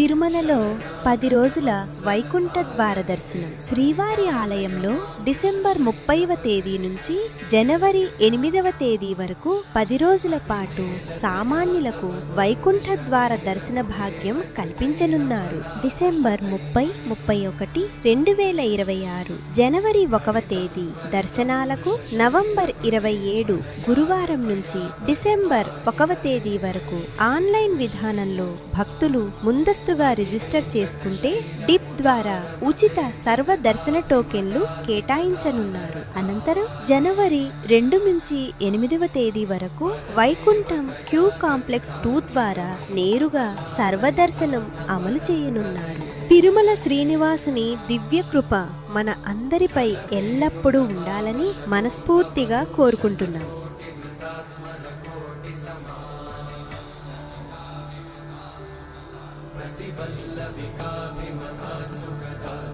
తిరుమలలో పది రోజుల వైకుంఠ ద్వార దర్శనం శ్రీవారి ఆలయంలో డిసెంబర్ ముప్పైవ తేదీ నుంచి జనవరి ఎనిమిదవ తేదీ వరకు పది రోజుల పాటు సామాన్యులకు వైకుంఠ ద్వార దర్శన భాగ్యం కల్పించనున్నారు. డిసెంబర్ ముప్పై ముప్పై ఒకటి రెండు వేల ఇరవై ఆరు జనవరి ఒకవ తేదీ దర్శనాలకు నవంబర్ ఇరవై ఏడు గురువారం నుంచి డిసెంబర్ ఒకవ తేదీ వరకు ఆన్లైన్ విధానంలో భక్తులు ముందస్తు ముందస్తుగా రిజిస్టర్ చేసుకుంటే డిప్ ద్వారా ఉచిత సర్వ దర్శన టోకెన్లు కేటాయించనున్నారు. అనంతరం జనవరి రెండు నుంచి ఎనిమిదవ తేదీ వరకు వైకుంఠం క్యూ కాంప్లెక్స్ టూ ద్వారా నేరుగా సర్వదర్శనం అమలు చేయనున్నారు. తిరుమల శ్రీనివాసుని దివ్యకృప మన అందరిపై ఎల్లప్పుడూ ఉండాలని మనస్ఫూర్తిగా కోరుకుంటున్నాం. الرحمة بل بك بمنازل